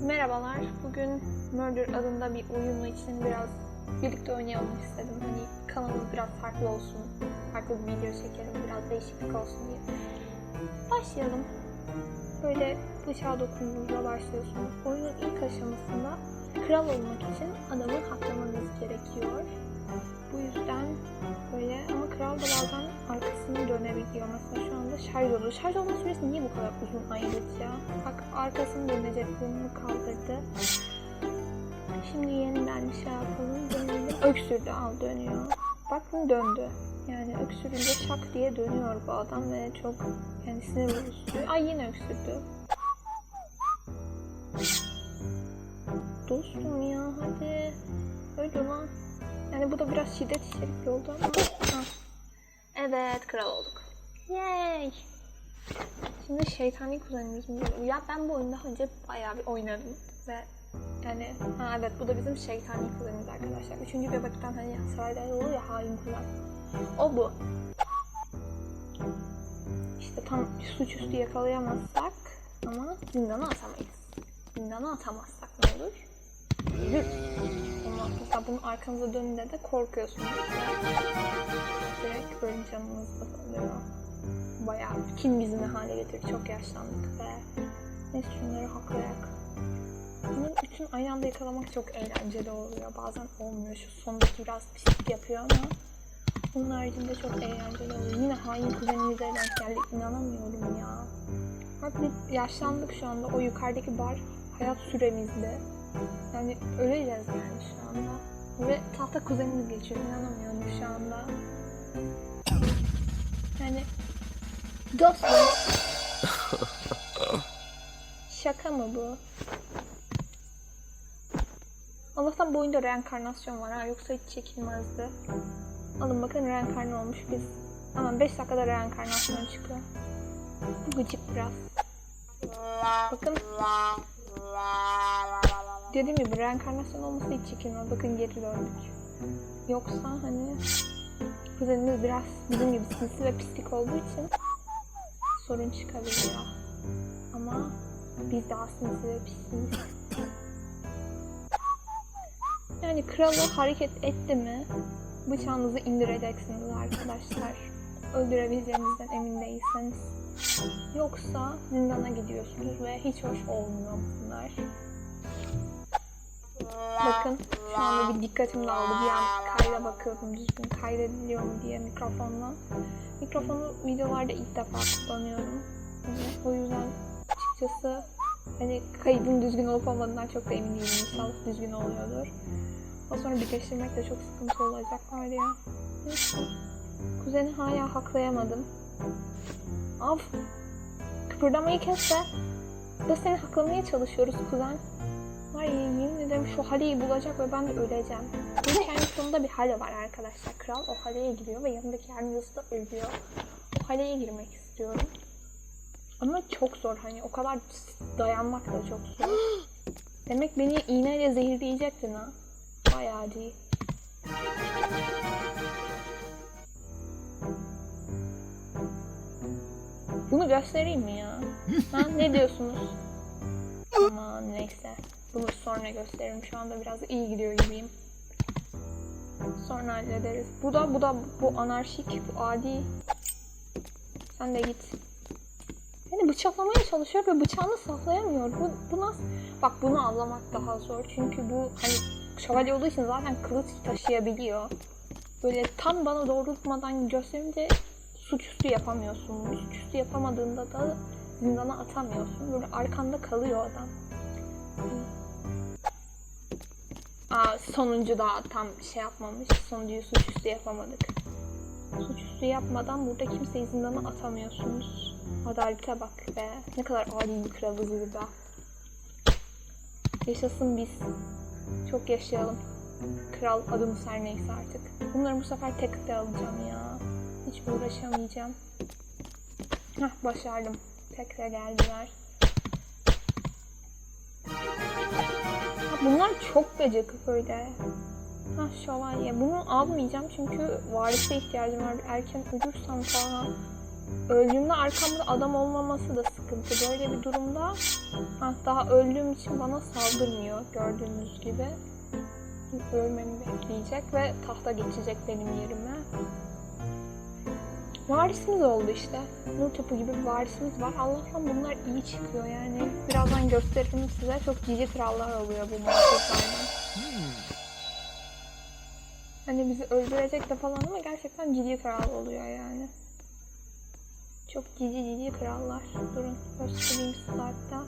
Merhabalar. Bugün Murder adında bir oyunu için biraz birlikte oynayalım istedim. Hani kanalımız biraz farklı olsun. Farklı bir video çekelim. Biraz değişiklik olsun diye. Başlayalım. Böyle bıçağa dokunduğunuzda başlıyorsunuz. Oyunun ilk aşamasında kral olmak için adamı haklamanız gerekiyor. Bu yüzden böyle ama kral da bazen arkasını dönebiliyor. Mesela şu anda şarj oldu. Şarj olma süresi niye bu kadar uzun ayrıca? Bak arkasını dönecek bunu kaldırdı. Şimdi yeniden şey yapalım. Dönelim. Öksürdü al dönüyor. Bakın döndü. Yani öksürünce şak diye dönüyor bu adam ve çok yani sinir bozucu. Ay yine öksürdü. Dostum ya hadi. Öyle lan. Yani bu da biraz şiddet içerikli oldu ama. Ha. Evet kral olduk. Yay. Şimdi şeytani kuzenimiz mi? Ya ben bu oyunda önce bayağı bir oynadım ve yani ha evet bu da bizim şeytani kuzenimiz arkadaşlar. Üçüncü bebekten hani sarayda olur ya hain kuzen. O bu. İşte tam suçüstü yakalayamazsak ama zindana atamayız. Zindana atamazsak ne olur? Ölür. Mesela bunun arkanıza dönünce de korkuyorsunuz. Direkt böyle canınız azalıyor. Bayağı kim bizi ne hale getirdi. Çok yaşlandık ve neyse şunları haklayak. Bunun bütün aynı anda yakalamak çok eğlenceli oluyor. Bazen olmuyor. Şu sondaki biraz pislik yapıyor ama onun haricinde çok eğlenceli oluyor. Yine hain kuzenimize denk geldik. İnanamıyorum ya. Bak yaşlandık şu anda. O yukarıdaki bar hayat süremizde. Yani öleceğiz yani şu anda. Ve tahta kuzenimiz geçiyor. İnanamıyorum şu anda. Yani dostum. Şaka mı bu? Allah'tan bu oyunda reenkarnasyon var ha yoksa hiç çekilmezdi. Alın bakın reenkarne olmuş biz. Ama 5 dakikada reenkarnasyon çıkıyor. Bu gıcık biraz. Bakın. Dediğim gibi reenkarnasyon olması hiç çekilmez. Bakın geri döndük. Yoksa hani kuzenimiz biraz bizim gibi sinsi ve pislik olduğu için sorun çıkabiliyor. Ama biz daha sinsi ve pisliyiz. Yani kralı hareket etti mi bıçağınızı indireceksiniz arkadaşlar. Öldürebileceğinizden emin değilseniz. Yoksa zindana gidiyorsunuz ve hiç hoş olmuyor bunlar. Bakın şu anda bir dikkatim dağıldı. Bir an kayda bakıyordum düzgün kaydediliyor mu diye mikrofonla. Mikrofonu videolarda ilk defa kullanıyorum. O yüzden açıkçası hani kaydın düzgün olup olmadığından çok da emin değilim. İnşallah düzgün oluyordur. O sonra birleştirmek de çok sıkıntı olacak var ya. Kuzeni hala haklayamadım. Av. Kıpırdamayı kes. Da seni haklamaya çalışıyoruz kuzen. Var ya yemin ederim şu haleyi bulacak ve ben de öleceğim. Hikayenin sonunda bir hale var arkadaşlar. Kral o haleye giriyor ve yanındaki yardımcısı da ölüyor. O haleye girmek istiyorum. Ama çok zor hani o kadar dayanmak da çok zor. Demek beni iğneyle zehirleyecektin ha. Bayağı değil. Bunu göstereyim mi ya? Ha, ne diyorsunuz? Aman neyse. Bunu sonra gösteririm. Şu anda biraz iyi gidiyor gibiyim. Sonra hallederiz. Bu da bu da bu anarşik, bu adi. Sen de git. Beni bıçaklamaya çalışıyor ve bıçağını saklayamıyor. Bu, bu nasıl? Bak bunu avlamak daha zor. Çünkü bu hani şövalye olduğu için zaten kılıç taşıyabiliyor. Böyle tam bana doğrultmadan gösterince suçüstü yapamıyorsun. Suçüstü yapamadığında da zindana atamıyorsun. Böyle arkanda kalıyor adam. Aa, sonuncu daha tam şey yapmamış. Sonuncuyu suçüstü yapamadık. Suçüstü yapmadan burada kimseyi zindana atamıyorsunuz. Adalete bak be. Ne kadar adi bir kralız burada. Yaşasın biz. Çok yaşayalım. Kral adımız her neyse artık. Bunları bu sefer tek de alacağım ya. Hiç uğraşamayacağım. Hah başardım. Tekrar geldiler. Bunlar çok gıcık böyle. Ha şövalye. Bunu almayacağım çünkü varise ihtiyacım var. Erken ölürsem falan öldüğümde arkamda adam olmaması da sıkıntı. Böyle bir durumda ha, daha öldüğüm için bana saldırmıyor gördüğünüz gibi. Ölmemi bekleyecek ve tahta geçecek benim yerime. Varisimiz oldu işte. Nur topu gibi bir varisimiz var. Allah'tan bunlar iyi çıkıyor yani. Birazdan gösteririm size. Çok cici krallar oluyor bu muhabbetlerden. Hani bizi öldürecek de falan ama gerçekten cici kral oluyor yani. Çok cici cici krallar. Durun göstereyim size hatta.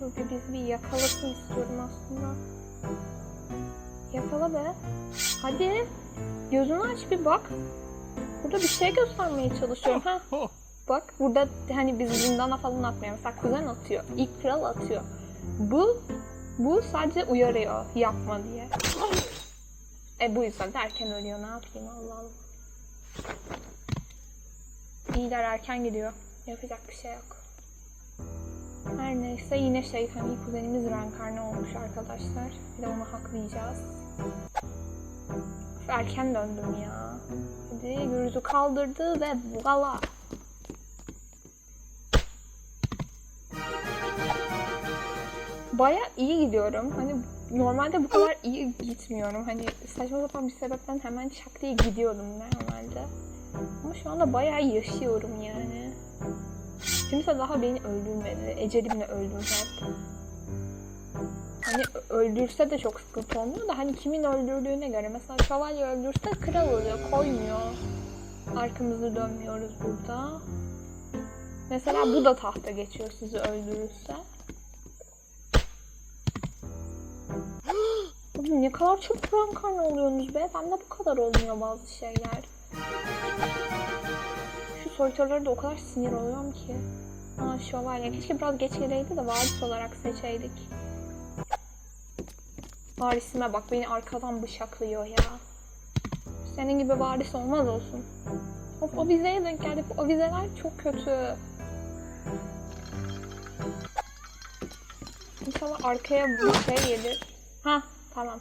Dur bir biz bir yakalasın istiyorum aslında. Yakala be. Hadi. Gözünü aç bir bak. Burada bir şey göstermeye çalışıyorum. Ha. Bak burada hani biz zindana falan atmıyor. Mesela kuzen atıyor. İlk kral atıyor. Bu bu sadece uyarıyor yapma diye. E bu yüzden de erken ölüyor. Ne yapayım Allah Allah. İyiler erken gidiyor. Yapacak bir şey yok. Her neyse yine şeytani kuzenimiz reenkarne olmuş arkadaşlar. Bir de onu haklayacağız. Erken döndüm ya. Hadi gürüzü kaldırdı ve voila. Baya iyi gidiyorum. Hani normalde bu kadar iyi gitmiyorum. Hani saçma sapan bir sebepten hemen şak diye gidiyordum normalde. Ama şu anda bayağı yaşıyorum yani. Kimse daha beni öldürmedi. Ecelimle öldüm hep. Hani öldürse de çok sıkıntı olmuyor da hani kimin öldürdüğüne göre. Mesela şövalye öldürse kral oluyor, koymuyor. Arkamızı dönmüyoruz burada. Mesela bu da tahta geçiyor sizi öldürürse. Oğlum ne kadar çok reenkarne oluyorsunuz be. Bende bu kadar olmuyor bazı şeyler. Şu soytarıları da o kadar sinir oluyorum ki. Aa şövalye. Keşke biraz geç geleydi de varis olarak seçeydik. Varisime bak beni arkadan bıçaklıyor ya. Senin gibi varis olmaz olsun. Of avizeye denk geldik. Bu avizeler çok kötü. İnşallah arkaya bir şey gelir. Ha tamam.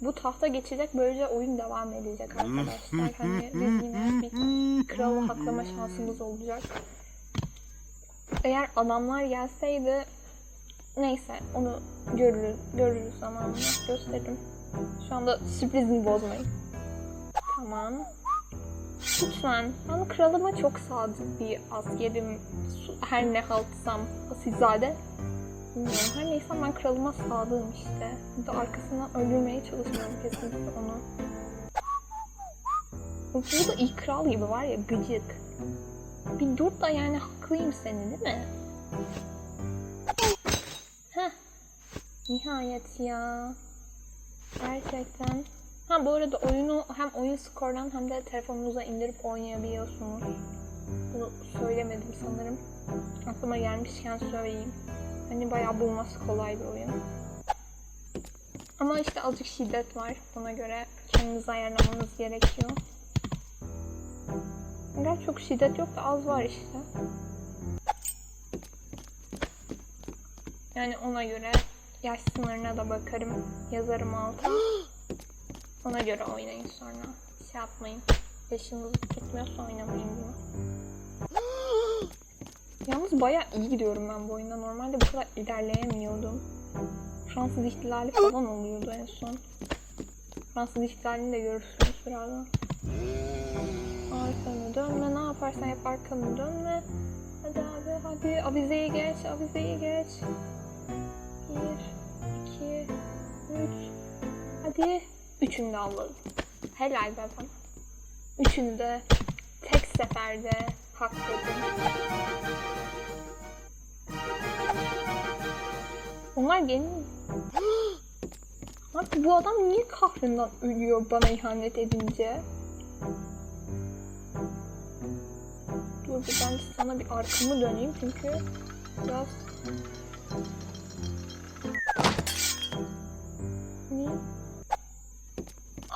Bu tahta geçecek böylece oyun devam edecek arkadaşlar. Hani biz yine bir kralı haklama şansımız olacak. Eğer adamlar gelseydi neyse onu görürüz, görürüz zamanla gösteririm. Şu anda sürprizini bozmayın. Tamam. Lütfen. Ben kralıma çok sadık bir askerim. Her ne haltsam asilzade. Bilmiyorum. Her neyse ben kralıma sadığım işte. Bir de arkasından öldürmeye çalışmıyorum kesinlikle onu. Bu da ilk kral gibi var ya gıcık. Bir dur da yani haklıyım seni değil mi? Nihayet ya. Gerçekten. Ha bu arada oyunu hem oyun skordan hem de telefonunuza indirip oynayabiliyorsunuz. Bunu söylemedim sanırım. Aklıma gelmişken söyleyeyim. Hani bayağı bulması kolay bir oyun. Ama işte azıcık şiddet var. Ona göre kendinizi ayarlamanız gerekiyor. Gerçi çok şiddet yok da az var işte. Yani ona göre yaş sınırına da bakarım. Yazarım alta. Ona göre oynayın sonra. Şey yapmayın. Yaşınız tutmuyorsa oynamayın bunu. Yalnız bayağı iyi gidiyorum ben bu oyunda. Normalde bu kadar ilerleyemiyordum. Fransız ihtilali falan oluyordu en son. Fransız ihtilalini de görürsünüz birazdan. Arkanı dönme. Ne yaparsan yap arkanı dönme. Hadi abi hadi. Avizeyi geç. Avizeyi geç. Hadi. Üçünü de alalım. Helal be bana. Üçünü de tek seferde hakladım. Onlar. Abi bu adam niye kahrından ölüyor bana ihanet edince? Dur bir ben sana bir arkamı döneyim çünkü biraz...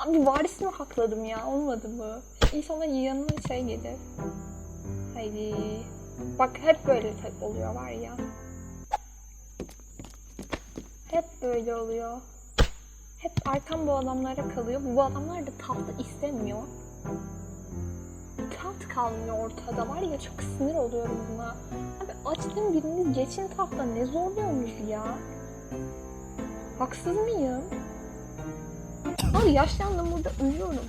Abi varisini hakladım ya olmadı bu. İnşallah yanına şey gelir. Haydi. Bak hep böyle oluyor var ya. Hep böyle oluyor. Hep arkam bu adamlara kalıyor. Bu adamlar da tahtı istemiyor. Taht kalmıyor ortada var ya çok sinir oluyorum buna. Abi açtığım biriniz geçin tahta ne zorluyorsunuz ya? Haksız mıyım? Abi yaşlandım burada ölüyorum.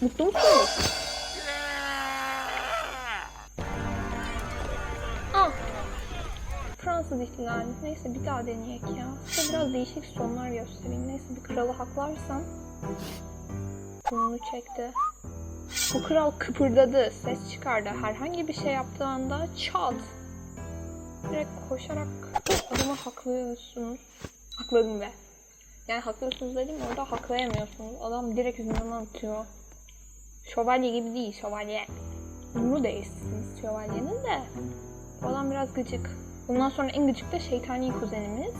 Mutlu musunuz? Ah. Fransız ihtilali. Neyse bir daha deneyek ya. Size biraz değişik sonlar göstereyim. Neyse bir kralı haklarsam. Burnunu çekti. Bu kral kıpırdadı, ses çıkardı. Herhangi bir şey yaptığı anda çat. Direkt koşarak adamı haklıyorsunuz. Hakladım be. Yani haklıyorsunuz dedim orada haklayamıyorsunuz. Adam direkt zindana atıyor. Şövalye gibi değil şövalye. Ünlü değilsiniz şövalyenin de. Bu adam biraz gıcık. Bundan sonra en gıcık da şeytani kuzenimiz.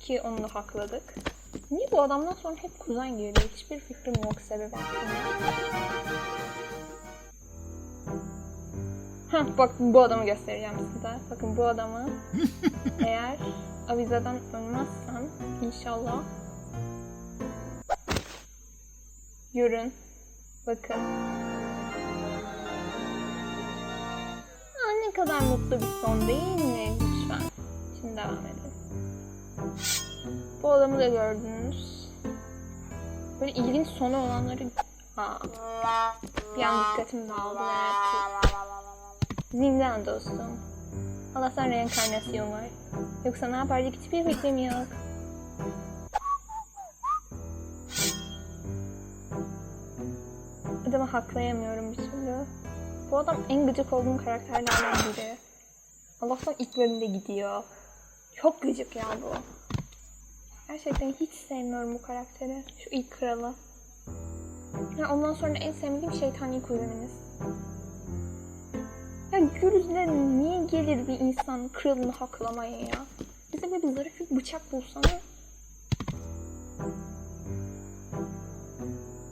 Ki onu da hakladık. Niye bu adamdan sonra hep kuzen geliyor? Hiçbir fikrim yok sebebi hakkında. Heh, bak bu adamı göstereceğim size. Bakın bu adamı eğer avizeden ölmezsem inşallah görün. Bakın. Aa, ne kadar mutlu bir son değil mi? Lütfen. Şimdi devam edelim. Bu adamı da gördünüz. Böyle ilginç sonu olanları... Aa, bir an dikkatim dağıldı. Zindan dostum. Allah'tan reenkarnasyon var. Yoksa ne yapardık hiçbir fikrim yok. Adamı haklayamıyorum bir türlü. Bu adam en gıcık olduğum karakterlerden biri. Allah'tan ilk bölümde gidiyor. Çok gıcık ya bu. Gerçekten hiç sevmiyorum bu karakteri. Şu ilk kralı. Ya ondan sonra en sevmediğim şeytani kuzenimiz. Ya Gürüz'le niye gelir bir insan kralını haklamaya ya? Bize böyle bir zarif bir bıçak bulsana.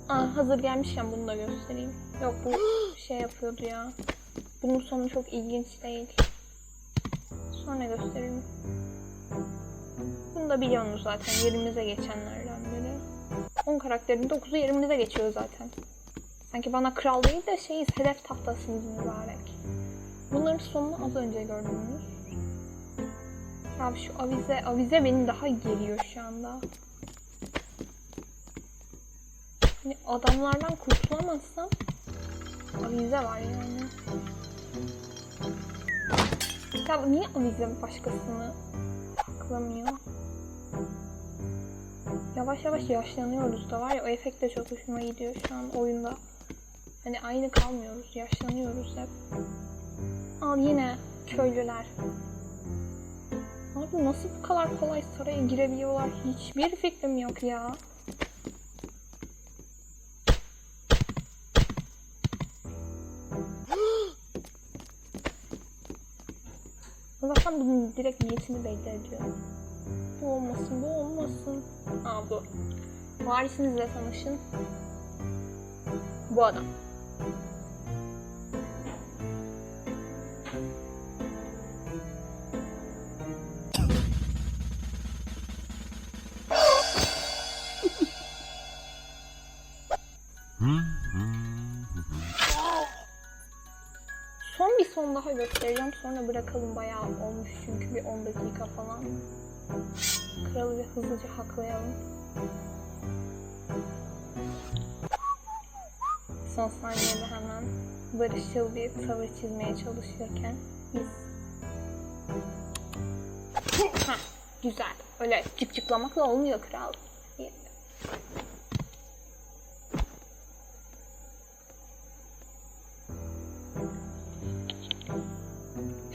Aa, hazır gelmişken bunu da göstereyim. Yok bu şey yapıyordu ya. Bunun sonu çok ilginç değil. Sonra göstereyim. Bunu da biliyorsunuz zaten yerimize geçenlerden biri. 10 karakterin 9'u yerimize geçiyor zaten. Sanki bana kral değil de şeyiz, hedef tahtasınız mübarek. Bunların sonunu az önce gördünüz. Ya şu avize, avize beni daha geriyor şu anda. Hani adamlardan kurtulamazsam avize var yani. Ya niye avize başkasını saklamıyor? Yavaş yavaş yaşlanıyoruz da var ya o efekt de çok hoşuma gidiyor şu an oyunda. Hani aynı kalmıyoruz, yaşlanıyoruz hep. Al yine köylüler. Abi nasıl bu kadar kolay saraya girebiliyorlar hiçbir fikrim yok ya. Allah'tan bunun direkt niyetini belli ediyor. Bu olmasın, bu olmasın. Aa bu. Varisinizle tanışın. Bu adam. Son daha göstereceğim. Sonra bırakalım. Bayağı olmuş çünkü bir 10 dakika falan. Kralı bir hızlıca haklayalım. Son saniyede hemen barışçıl bir tavır çizmeye çalışırken biz... Heh, güzel. Öyle cıkcıklamakla olmuyor kral.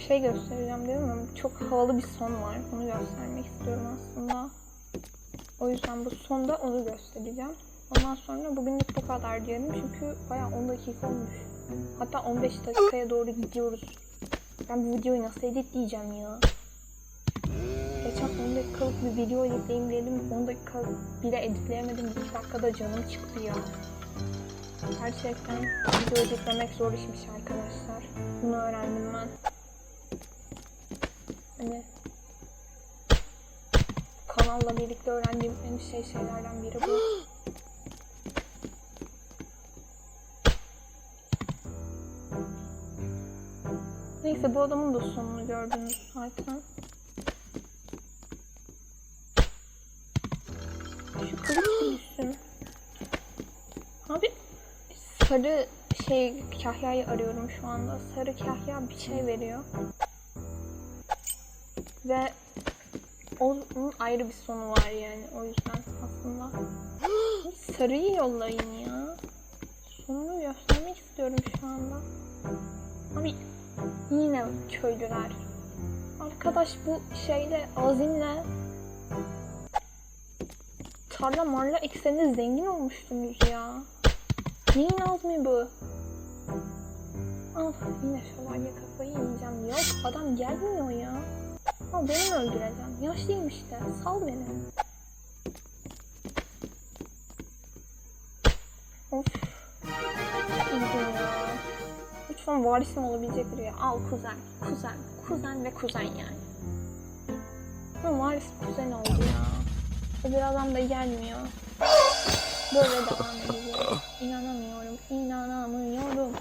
Şey göstereceğim değil mi? Çok havalı bir son var. Onu göstermek istiyorum aslında. O yüzden bu sonda onu göstereceğim. Ondan sonra bugünlük bu kadar diyelim. Çünkü bayağı 10 dakika olmuş. Hatta 15 dakikaya doğru gidiyoruz. Ben bu videoyu nasıl editleyeceğim ya? Geçen 10 dakikalık bir video editleyeyim dedim. 10 dakika bile editleyemedim. 2 dakikada canım çıktı ya. Gerçekten video editlemek zor işmiş arkadaşlar. Bunu öğrendim ben. Hani kanalla birlikte öğrendiğim en şey şeylerden biri bu. Neyse bu adamın da sonunu gördünüz zaten. Şu kılıç düşsün. Abi sarı şey kahyayı arıyorum şu anda. Sarı kahya bir şey veriyor. Ve onun ayrı bir sonu var yani o yüzden aslında. Sarıyı yollayın ya. Sonunu göstermek istiyorum şu anda. Abi yine köylüler. Arkadaş bu şeyle azimle tarla marla ekseniz zengin olmuştunuz ya. Neyin azmi bu? Ah yine şövalye kafayı yiyeceğim. Yok adam gelmiyor ya. Al beni öldüreceğim? Yaşlıyım işte. Sal beni. Of. Lütfen varisim olabilecek biri. Al kuzen. Kuzen. Kuzen ve kuzen yani. Ama varis kuzen oldu ya. Öbür adam da gelmiyor. Böyle devam edeceğiz. İnanamıyorum. İnanamıyorum.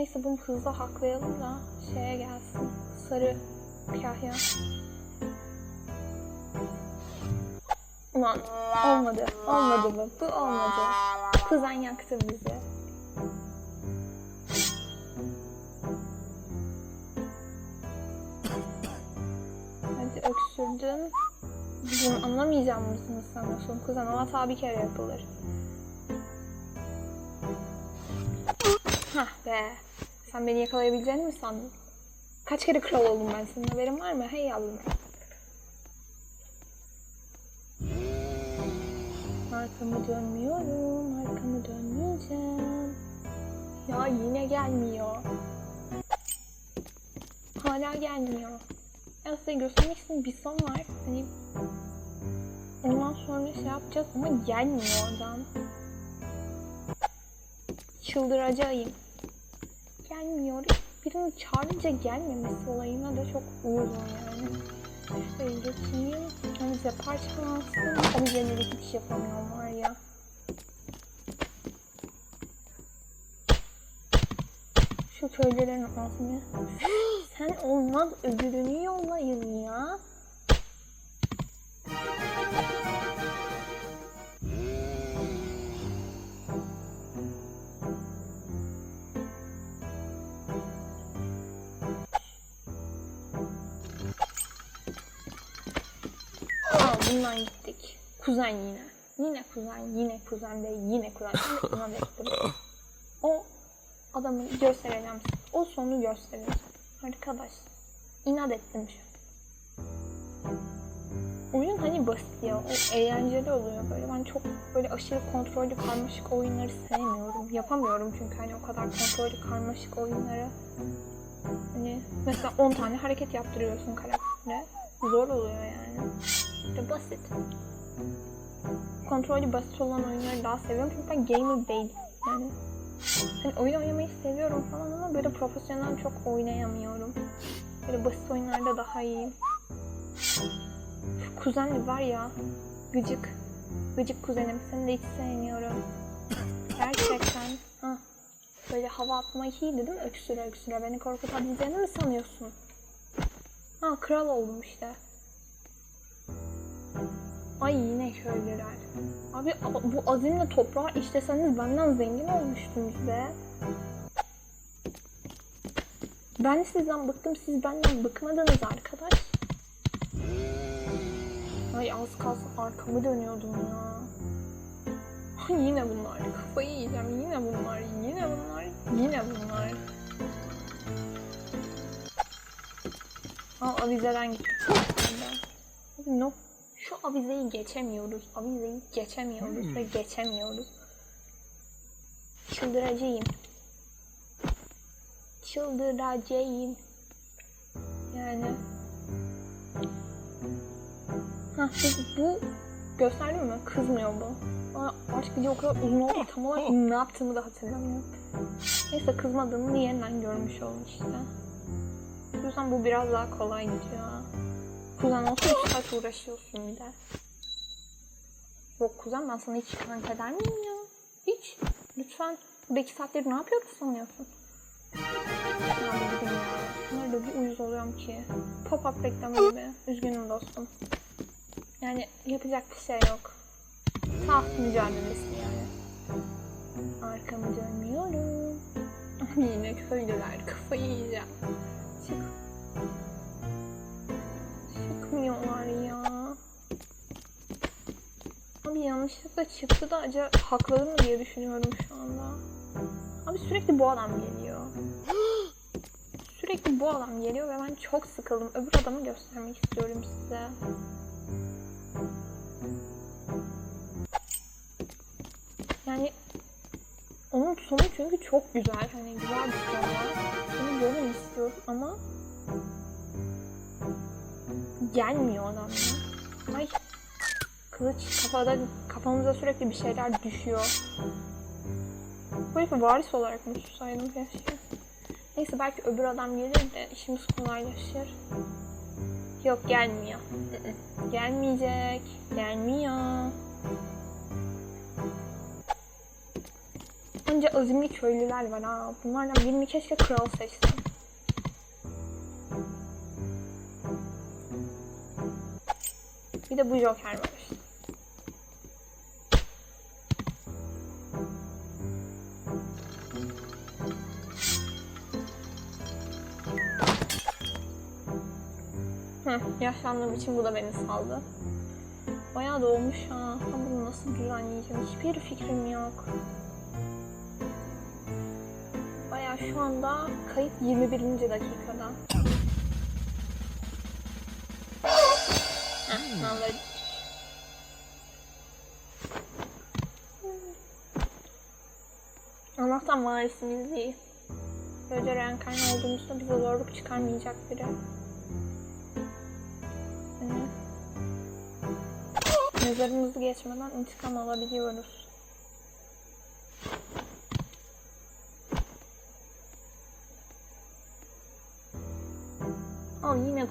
Neyse bunu hızlı haklayalım da şeye gelsin. Sarı kahya. Ulan olmadı. Olmadı bu. Bu olmadı. Kuzen yaktı bizi. Hadi öksürdün. Bunu anlamayacağım mısın sanıyorsun? Kuzen o hata bir kere yapılır. Hah be. Sen beni yakalayabileceğini mi sandın? Kaç kere kral oldum ben senin haberin var mı? Hey yavrum. Arkamı dönmüyorum, arkamı dönmeyeceğim. Ya yine gelmiyor. Hala gelmiyor. Ya size göstermek bir son var. Hani ondan sonra şey yapacağız ama gelmiyor oradan. Çıldıracağım. Gelmiyor. Birini çağırınca gelmemesi olayına da çok uyuzum yani. Şöyle geçeyim. Avize parçalansın. Avizeleri hiç yapamıyorum var ya. Şu köylerin ağzını. Sen olmaz öbürünü yollayın ya. Kuzen yine. Yine kuzen, yine kuzen ve yine kuzen. Şimdi ettim. O adamı göstereceğim. O sonu göstereceğim. Arkadaş. inat ettim şu. Oyun hani basit ya. O eğlenceli oluyor böyle. Ben çok böyle aşırı kontrollü karmaşık oyunları sevmiyorum. Yapamıyorum çünkü hani o kadar kontrollü karmaşık oyunları. Hani mesela 10 tane hareket yaptırıyorsun karaktere. Zor oluyor yani. İşte basit. Kontrolü basit olan oyunları daha seviyorum çünkü ben gamer değilim. Yani hani oyun oynamayı seviyorum falan ama böyle profesyonel çok oynayamıyorum. Böyle basit oyunlarda daha iyiyim. Şu var ya, gıcık. Gıcık kuzenim. Seni de hiç sevmiyorum. Gerçekten. Hah. Böyle hava atmak iyiydi değil mi? Öksüre öksüre. Beni korkutabileceğini mi sanıyorsun? Ha kral oldum işte. Ay yine köylüler. Abi bu azimle toprağı işleseniz benden zengin olmuştunuz be. Ben sizden bıktım, siz benden bıkmadınız arkadaş. Ay az kalsın arkamı dönüyordum ya. Ay yine bunlar. Kafayı yiyeceğim. Yine bunlar. Yine bunlar. Yine bunlar. Aa avizeden gittik. Abi no. Avizeyi geçemiyoruz. Avizeyi geçemiyoruz ve geçemiyoruz. Çıldıracağım. Çıldıracağım. Yani. Ha bu gösterdim mi? Kızmıyor bu. Ama artık video o kadar uzun oldu tam olarak ne yaptığımı da hatırlamıyorum. Neyse kızmadığımı yeniden görmüş oldum işte. O yüzden bu biraz daha kolay gidiyor. Kuzen olsa 3 saat uğraşıyorsun bir de. Yok kuzen ben sana hiç kanka eder miyim ya? Hiç. Lütfen. Burada iki saattir ne yapıyoruz sanıyorsun? Bir gidin ya. Da bir uyuz oluyorum ki. Pop-up reklamı gibi. Üzgünüm dostum. Yani yapacak bir şey yok. Taht mücadelesi yani. Arkamı dönüyorum. Yine köylüler kafayı yiyeceğim. Çık. Çıkmıyorlar ya. Abi yanlışlıkla çıktı da acaba hakladı mı diye düşünüyorum şu anda. Abi sürekli bu adam geliyor. Sürekli bu adam geliyor ve ben çok sıkıldım. Öbür adamı göstermek istiyorum size. Yani onun sonu çünkü çok güzel. Hani güzel bir sonu var. Bunu görün istiyorum ama gelmiyor adam ya. Ay kılıç kafada kafamıza sürekli bir şeyler düşüyor. Bu herifi varis olarak mı tutsaydım keşke. Neyse belki öbür adam gelir de işimiz kolaylaşır. Yok gelmiyor. Gelmeyecek. Gelmiyor. Önce azimli köylüler var ha. Bunlardan birini keşke kral seçsem. Bir de bu Joker var işte. Heh, yaşlandığım için bu da beni saldı. Bayağı doğmuş ha. Ama bunu nasıl düzenleyeceğim? Hiçbir fikrim yok. Bayağı şu anda kayıt 21. dakikada. Anladım. Allah'tan varisimiz değil. Böylece reenkarne olduğumuzda bize zorluk çıkarmayacak biri. Mezarımızı geçmeden intikam alabiliyoruz.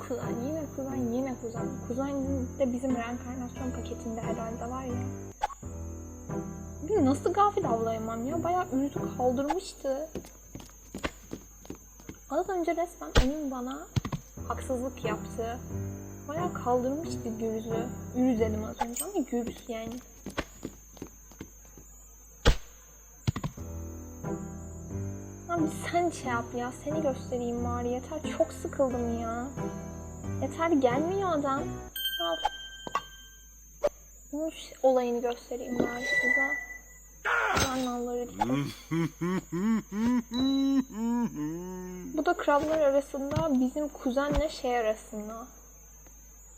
Kuzen, yine kuzen, yine kuzen. Kuzen de bizim reenkarnasyon paketinde herhalde var ya. Bir nasıl gafil avlayamam ya? Bayağı üzdü kaldırmıştı. Az önce resmen onun bana haksızlık yaptı. Bayağı kaldırmıştı Gürüz'ü. Ürüz dedim az önce ama Gürüz yani. Abi sen şey yap ya. Seni göstereyim bari. Yeter. Çok sıkıldım ya. Yeter gelmiyor adam. Al. Bunun olayını göstereyim bari size. Anlamları Bu da krallar arasında bizim kuzenle şey arasında.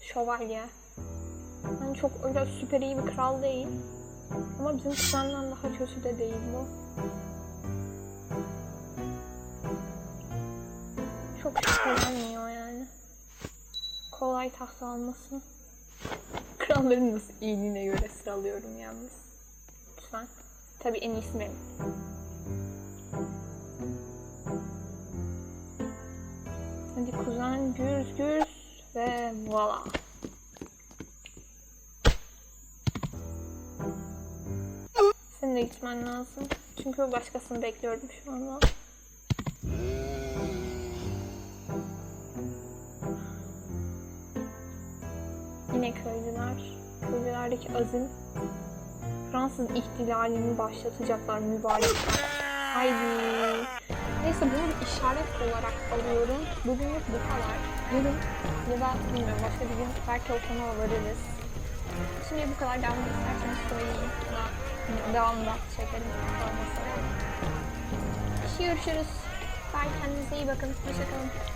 Şövalye. Yani çok öyle süper iyi bir kral değil. Ama bizim kuzenden daha kötü de değil bu. Çok şüphelenmiyor. Kolay taht alması. Kralların nasıl iyiliğine göre sıralıyorum yalnız. Lütfen. Tabii en iyisi benim. Hadi kuzen gürs gürs ve voila. Senin de gitmen lazım. Çünkü başkasını bekliyorum şu anda. Köylülerdeki azim. Fransız ihtilalini başlatacaklar mübarek. Haydi. Neyse bunu bir işaret olarak alıyorum. Bugünlük bu kadar. Yarın ya da bilmiyorum başka bir gün belki o konuya varırız. Şimdi bu kadar devam isterseniz söyleyin. Ya da hani devamında çekelim. Olmasa. Görüşürüz. Bye kendinize iyi bakın. Hoşçakalın.